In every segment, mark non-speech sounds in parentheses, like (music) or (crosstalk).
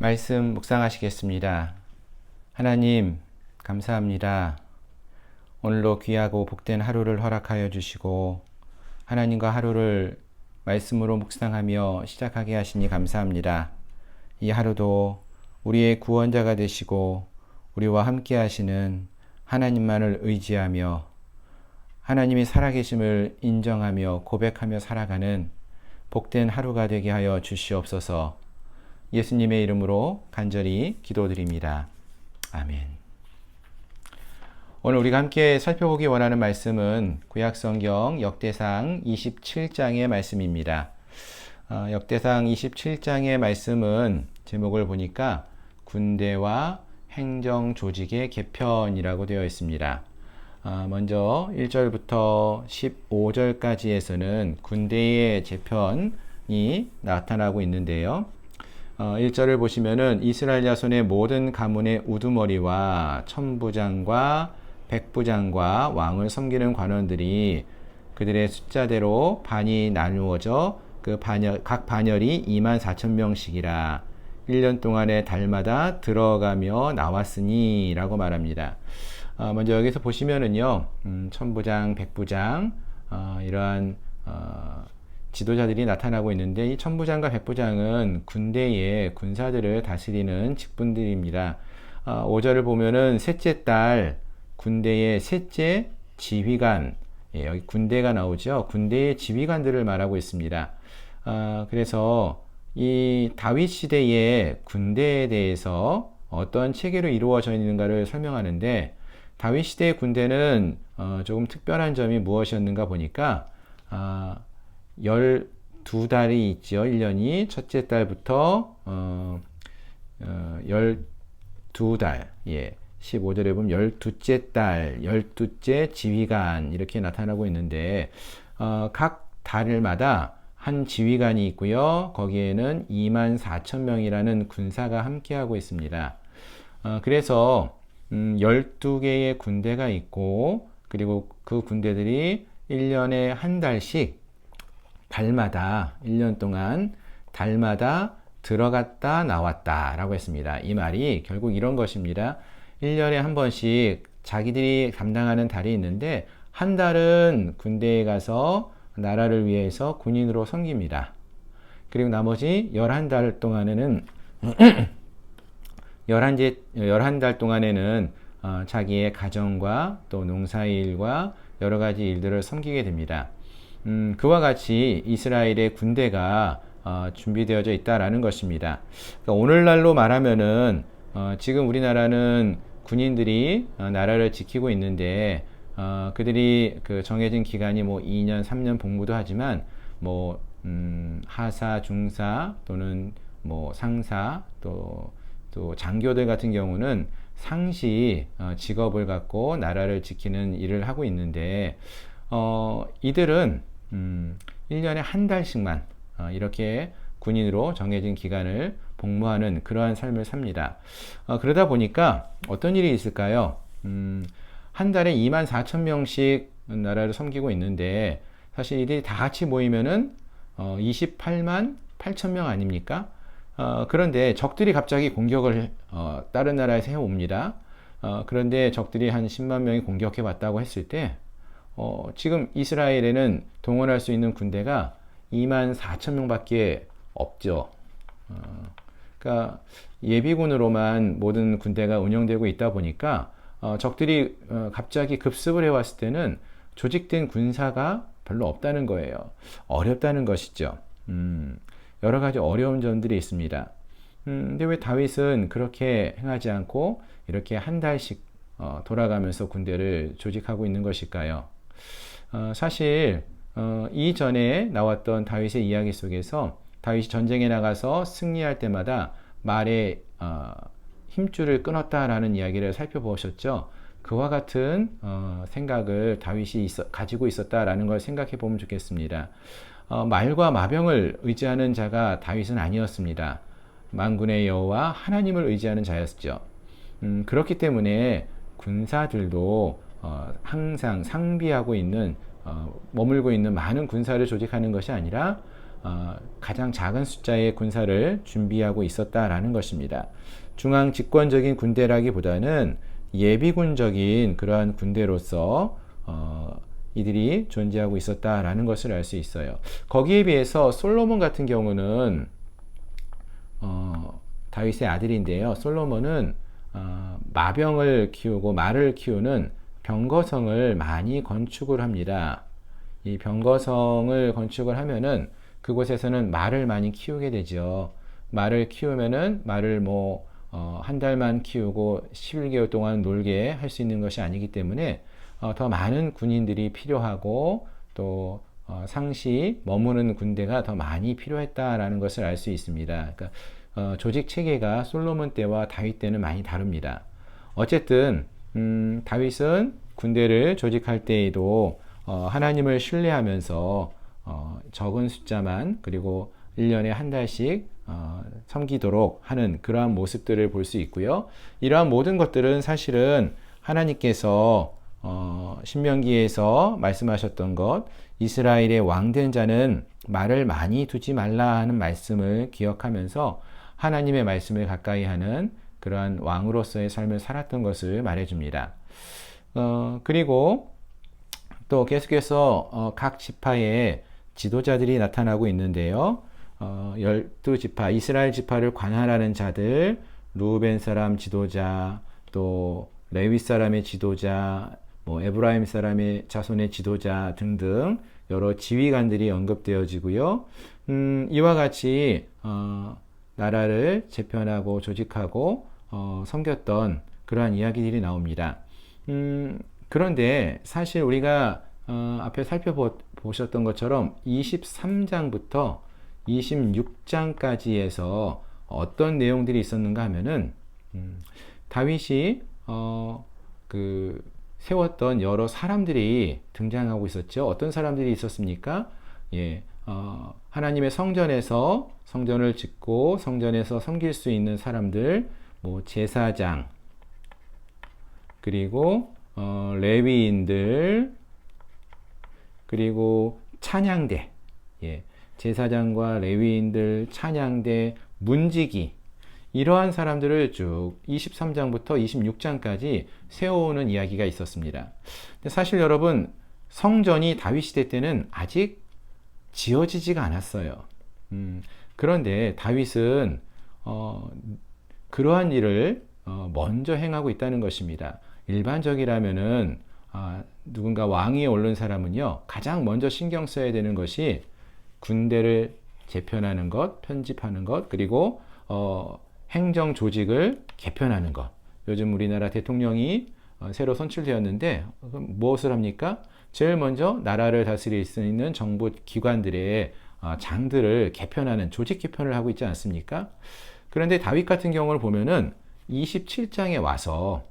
말씀 묵상하시겠습니다. 하나님, 감사합니다. 오늘도 귀하고 복된 하루를 허락하여 주시고, 하나님과 하루를 말씀으로 묵상하며 시작하게 하시니 감사합니다. 이 하루도 우리의 구원자가 되시고, 우리와 함께 하시는 하나님만을 의지하며, 하나님이 살아계심을 인정하며 고백하며 살아가는 복된 하루가 되게 하여 주시옵소서. 예수님의 이름으로 간절히 기도드립니다. 아멘. 오늘 우리가 함께 살펴보기 원하는 말씀은 구약성경 역대상 27장의 말씀입니다. 어, 역대상 27장의 말씀은 제목을 보니까 군대와 행정 조직의 개편이라고 되어 있습니다. 어, 먼저 1절부터 15절까지에서는 군대의 재편이 나타나고 있는데요. 어, 1절을 보시면은 이스라엘 자손의 모든 가문의 우두머리와 천부장과 백부장과 왕을 섬기는 관원들이 그들의 숫자대로 반이 나누어져 그 반열, 각 반열이 2만 4천 명씩이라 1년 동안에 달마다 들어가며 나왔으니 라고 말합니다. 어, 먼저 여기서 보시면은요, 음, 천부장, 백부장, 어, 이러한, 어, 지도자들이 나타나고 있는데 이 천부장과 백부장은 군대의 군사들을 다스리는 직분들입니다. 어, 5절을 보면은 셋째 딸 군대의 셋째 지휘관 예, 여기 군대가 나오죠. 군대의 지휘관들을 말하고 있습니다. 어, 그래서 이 다윗 시대의 군대에 대해서 어떤 체계로 이루어져 있는가를 설명하는데 다윗 시대의 군대는 어, 조금 특별한 점이 무엇이었는가 보니까 아, 12달이 있죠. 1년이 첫째 달부터 어, 어, 12달. 예. 15절에 보면 12째 달, 12째 지휘관 이렇게 나타나고 있는데 어, 각 달마다 한 지휘관이 있고요. 거기에는 2만 4천 명이라는 군사가 함께하고 있습니다. 어, 그래서 음, 12개의 군대가 있고 그리고 그 군대들이 1년에 한 달씩 달마다 1년 동안 달마다 들어갔다 나왔다 라고 했습니다. 이 말이 결국 이런 것입니다. 1년에 한 번씩 자기들이 감당하는 달이 있는데 한 달은 군대에 가서 나라를 위해서 군인으로 섬깁니다. 그리고 나머지 11달 동안에는 (clears throat) 11제, 11달 동안에는 어, 자기의 가정과 또 농사일과 여러 가지 일들을 섬기게 됩니다. 음, 그와 같이 이스라엘의 군대가 어, 준비되어져 있다라는 것입니다. 그러니까 오늘날로 말하면은 어, 지금 우리나라는 군인들이 어, 나라를 지키고 있는데 어, 그들이 그 정해진 기간이 뭐 2년, 3년 복무도 하지만 뭐 음, 하사, 중사 또는 뭐 상사 또, 또 장교들 같은 경우는 상시 어, 직업을 갖고 나라를 지키는 일을 하고 있는데 어, 이들은 음, 1년에 한 달씩만 어, 이렇게 군인으로 정해진 기간을 복무하는 그러한 삶을 삽니다. 어, 그러다 보니까 어떤 일이 있을까요? 음, 한 달에 2만 4천 명씩 나라를 섬기고 있는데 사실 이들이 다 같이 모이면은 어, 28만 8천 명 아닙니까? 어, 그런데 적들이 갑자기 공격을 어, 다른 나라에서 해옵니다. 어, 그런데 적들이 한 10만 명이 공격해 왔다고 했을 때 어, 지금 이스라엘에는 동원할 수 있는 군대가 2만 4천 명밖에 없죠. 어, 그러니까 예비군으로만 모든 군대가 운영되고 있다 보니까 어, 적들이 어, 갑자기 급습을 해왔을 때는 조직된 군사가 별로 없다는 거예요. 어렵다는 것이죠. 음, 여러 가지 어려운 점들이 있습니다. 음, 근데 왜 다윗은 그렇게 행하지 않고 이렇게 한 달씩 어, 돌아가면서 군대를 조직하고 있는 것일까요? 어, 사실 어, 이전에 나왔던 다윗의 이야기 속에서 다윗이 전쟁에 나가서 승리할 때마다 말에 어, 힘줄을 끊었다라는 이야기를 살펴보셨죠. 그와 같은 어, 생각을 다윗이 있어, 가지고 있었다라는 걸 생각해 보면 좋겠습니다. 어, 말과 마병을 의지하는 자가 다윗은 아니었습니다. 만군의 여호와 하나님을 의지하는 자였죠. 음, 그렇기 때문에 군사들도 어, 항상 상비하고 있는 어, 머물고 있는 많은 군사를 조직하는 것이 아니라 어, 가장 작은 숫자의 군사를 준비하고 있었다라는 것입니다. 중앙 집권적인 군대라기보다는 예비군적인 그러한 군대로서 어, 이들이 존재하고 있었다라는 것을 알 수 있어요. 거기에 비해서 솔로몬 같은 경우는 어, 다윗의 아들인데요. 솔로몬은 어, 마병을 키우고 말을 키우는 병거성을 많이 건축을 합니다. 이 병거성을 건축을 하면은 그곳에서는 말을 많이 키우게 되죠. 말을 키우면은 말을 뭐, 어, 한 달만 키우고 11개월 동안 놀게 할 수 있는 것이 아니기 때문에 어, 더 많은 군인들이 필요하고 또 어, 상시 머무는 군대가 더 많이 필요했다라는 것을 알 수 있습니다. 그러니까 어, 조직 체계가 솔로몬 때와 다윗 때는 많이 다릅니다. 어쨌든 음, 다윗은 군대를 조직할 때에도 어, 하나님을 신뢰하면서 어, 적은 숫자만 그리고 1년에 한 달씩 어, 섬기도록 하는 그러한 모습들을 볼 수 있고요. 이러한 모든 것들은 사실은 하나님께서 어, 신명기에서 말씀하셨던 것, 이스라엘의 왕된 자는 말을 많이 두지 말라 하는 말씀을 기억하면서 하나님의 말씀을 가까이 하는 그러한 왕으로서의 삶을 살았던 것을 말해줍니다. 어, 그리고 또 계속해서 어, 각 지파에 지도자들이 나타나고 있는데요. 어, 열두 지파, 이스라엘 지파를 관할하는 자들, 루벤 사람 지도자, 또 레위 사람의 지도자, 뭐 에브라임 사람의 자손의 지도자 등등 여러 지휘관들이 언급되어지고요. 음, 이와 같이 어, 나라를 재편하고 조직하고 어, 섬겼던 그러한 이야기들이 나옵니다. 음, 그런데 사실 우리가 어, 앞에 살펴보셨던 것처럼 23장부터 26장까지에서 어떤 내용들이 있었는가 하면은 음, 다윗이 어, 그 세웠던 여러 사람들이 등장하고 있었죠. 어떤 사람들이 있었습니까? 예, 어, 하나님의 성전에서 성전을 짓고 성전에서 섬길 수 있는 사람들, 뭐 제사장, 그리고 어, 레위인들, 그리고 찬양대, 예, 제사장과 레위인들, 찬양대, 문지기 이러한 사람들을 쭉 23장부터 26장까지 세워오는 이야기가 있었습니다. 사실 여러분 성전이 다윗 시대 때는 아직 지어지지가 않았어요. 음, 그런데 다윗은 어, 그러한 일을 어, 먼저 행하고 있다는 것입니다. 일반적이라면은 아, 누군가 왕위에 오른 사람은요 가장 먼저 신경 써야 되는 것이 군대를 재편하는 것, 편집하는 것, 그리고 어, 행정 조직을 개편하는 것. 요즘 우리나라 대통령이 어, 새로 선출되었는데 무엇을 합니까? 제일 먼저 나라를 다스릴 수 있는 정부 기관들의 어, 장들을 개편하는 조직 개편을 하고 있지 않습니까? 그런데 다윗 같은 경우를 보면은 27장에 와서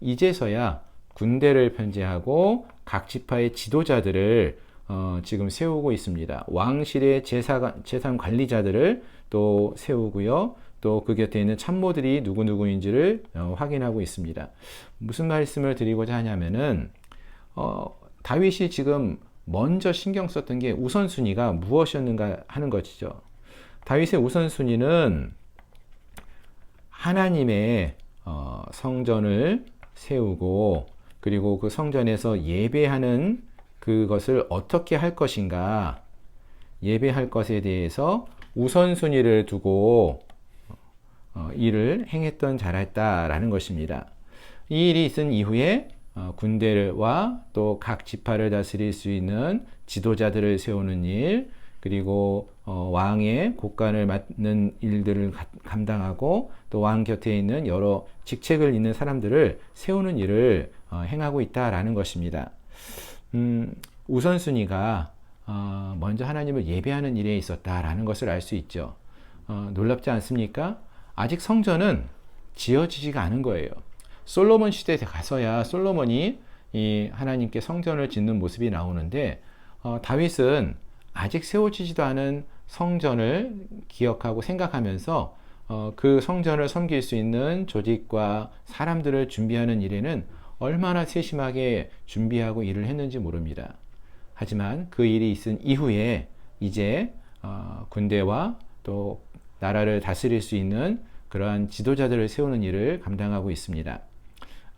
이제서야 군대를 편제하고 각 지파의 지도자들을 어, 지금 세우고 있습니다. 왕실의 제사, 재산 관리자들을 또 세우고요. 또 그 곁에 있는 참모들이 누구누구인지를 어, 확인하고 있습니다. 무슨 말씀을 드리고자 하냐면은, 어, 다윗이 지금 먼저 신경 썼던 게 우선순위가 무엇이었는가 하는 것이죠. 다윗의 우선순위는 하나님의 어, 성전을 세우고 그리고 그 성전에서 예배하는 그것을 어떻게 할 것인가 예배할 것에 대해서 우선순위를 두고 어, 일을 행했던 잘했다라는 것입니다. 이 일이 있은 이후에 어, 군대와 또 각 지파를 다스릴 수 있는 지도자들을 세우는 일, 그리고 어, 왕의 국간을 맡는 일들을 가, 감당하고 또 왕 곁에 있는 여러 직책을 있는 사람들을 세우는 일을 어, 행하고 있다라는 것입니다. 음, 우선순위가 어, 먼저 하나님을 예배하는 일에 있었다라는 것을 알 수 있죠. 어, 놀랍지 않습니까? 아직 성전은 지어지지가 않은 거예요. 솔로몬 시대에 가서야 솔로몬이 이 하나님께 성전을 짓는 모습이 나오는데 어, 다윗은 아직 세워지지도 않은 성전을 기억하고 생각하면서 어, 그 성전을 섬길 수 있는 조직과 사람들을 준비하는 일에는 얼마나 세심하게 준비하고 일을 했는지 모릅니다. 하지만 그 일이 있은 이후에 이제 어, 군대와 또 나라를 다스릴 수 있는 그러한 지도자들을 세우는 일을 감당하고 있습니다.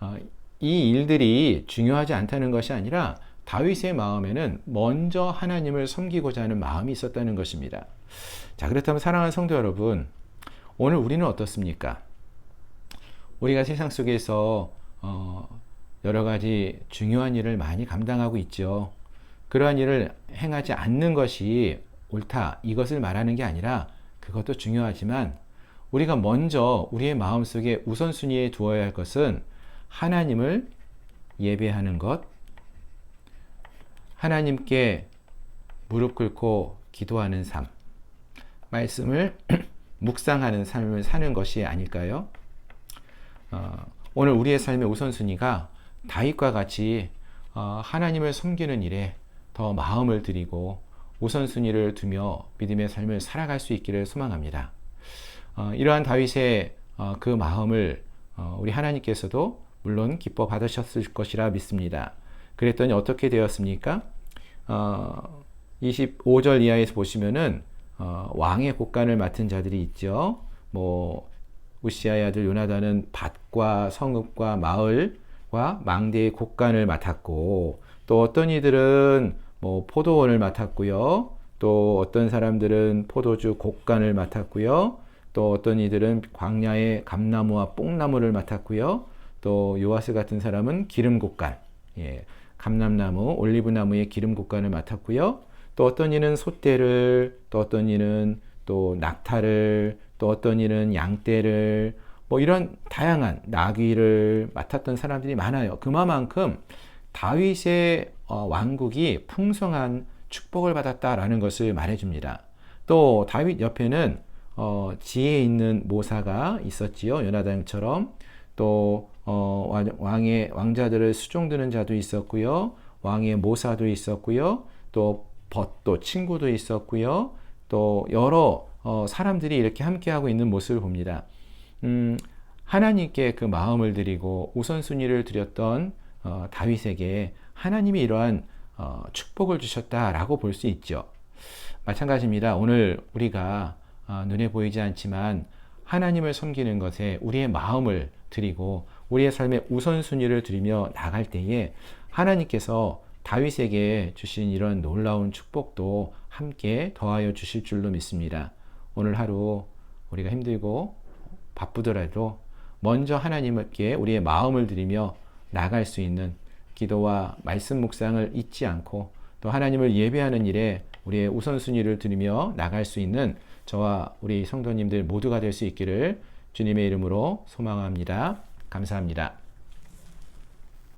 어, 이 일들이 중요하지 않다는 것이 아니라 다윗의 마음에는 먼저 하나님을 섬기고자 하는 마음이 있었다는 것입니다. 자, 그렇다면 사랑하는 성도 여러분, 오늘 우리는 어떻습니까? 우리가 세상 속에서 어, 여러 가지 중요한 일을 많이 감당하고 있죠. 그러한 일을 행하지 않는 것이 옳다. 이것을 말하는 게 아니라 그것도 중요하지만 우리가 먼저 우리의 마음속에 우선순위에 두어야 할 것은 하나님을 예배하는 것, 하나님께 무릎 꿇고 기도하는 삶, 말씀을 (clears throat) 묵상하는 삶을 사는 것이 아닐까요? 어, 오늘 우리의 삶의 우선순위가 다윗과 같이 어, 하나님을 섬기는 일에 더 마음을 들이고 우선순위를 두며 믿음의 삶을 살아갈 수 있기를 소망합니다. 어, 이러한 다윗의 어, 그 마음을 어, 우리 하나님께서도 물론 기뻐 받으셨을 것이라 믿습니다. 그랬더니 어떻게 되었습니까? 25절 이하에서 보시면은 왕의 곡간을 맡은 자들이 있죠. 뭐 우시아의 아들 요나단은 밭과 성읍과 마을과 망대의 곡간을 맡았고 또 어떤 이들은 뭐 포도원을 맡았고요. 또 어떤 사람들은 포도주 곡간을 맡았고요. 또 어떤 이들은 광야의 감나무와 뽕나무를 맡았고요. 또 요아스 같은 사람은 기름 곡간, 예, 감람나무, 올리브 나무의 기름 곡간을 맡았고요. 또 어떤 이는 소떼를, 또 어떤 이는 또 낙타를, 또 어떤 이는 양떼를, 뭐 이런 다양한 나귀를 맡았던 사람들이 많아요. 그만큼 다윗의 어, 왕국이 풍성한 축복을 받았다라는 것을 말해줍니다. 또 다윗 옆에는 어, 지혜 있는 모사가 있었지요. 요나단처럼 또 어, 왕의 왕자들을 수종드는 자도 있었고요. 왕의 모사도 있었고요. 또 벗도 친구도 있었고요. 또 여러 어, 사람들이 이렇게 함께하고 있는 모습을 봅니다. 음, 하나님께 그 마음을 드리고 우선순위를 드렸던 어, 다윗에게 하나님이 이러한 어, 축복을 주셨다라고 볼 수 있죠. 마찬가지입니다. 오늘 우리가 어, 눈에 보이지 않지만 하나님을 섬기는 것에 우리의 마음을 드리고 우리의 삶의 우선순위를 드리며 나갈 때에 하나님께서 다윗에게 주신 이런 놀라운 축복도 함께 더하여 주실 줄로 믿습니다. 오늘 하루 우리가 힘들고 바쁘더라도 먼저 하나님께 우리의 마음을 드리며 나갈 수 있는 기도와 말씀 묵상을 잊지 않고 또 하나님을 예배하는 일에 우리의 우선순위를 드리며 나갈 수 있는 저와 우리 성도님들 모두가 될 수 있기를 주님의 이름으로 소망합니다. 감사합니다.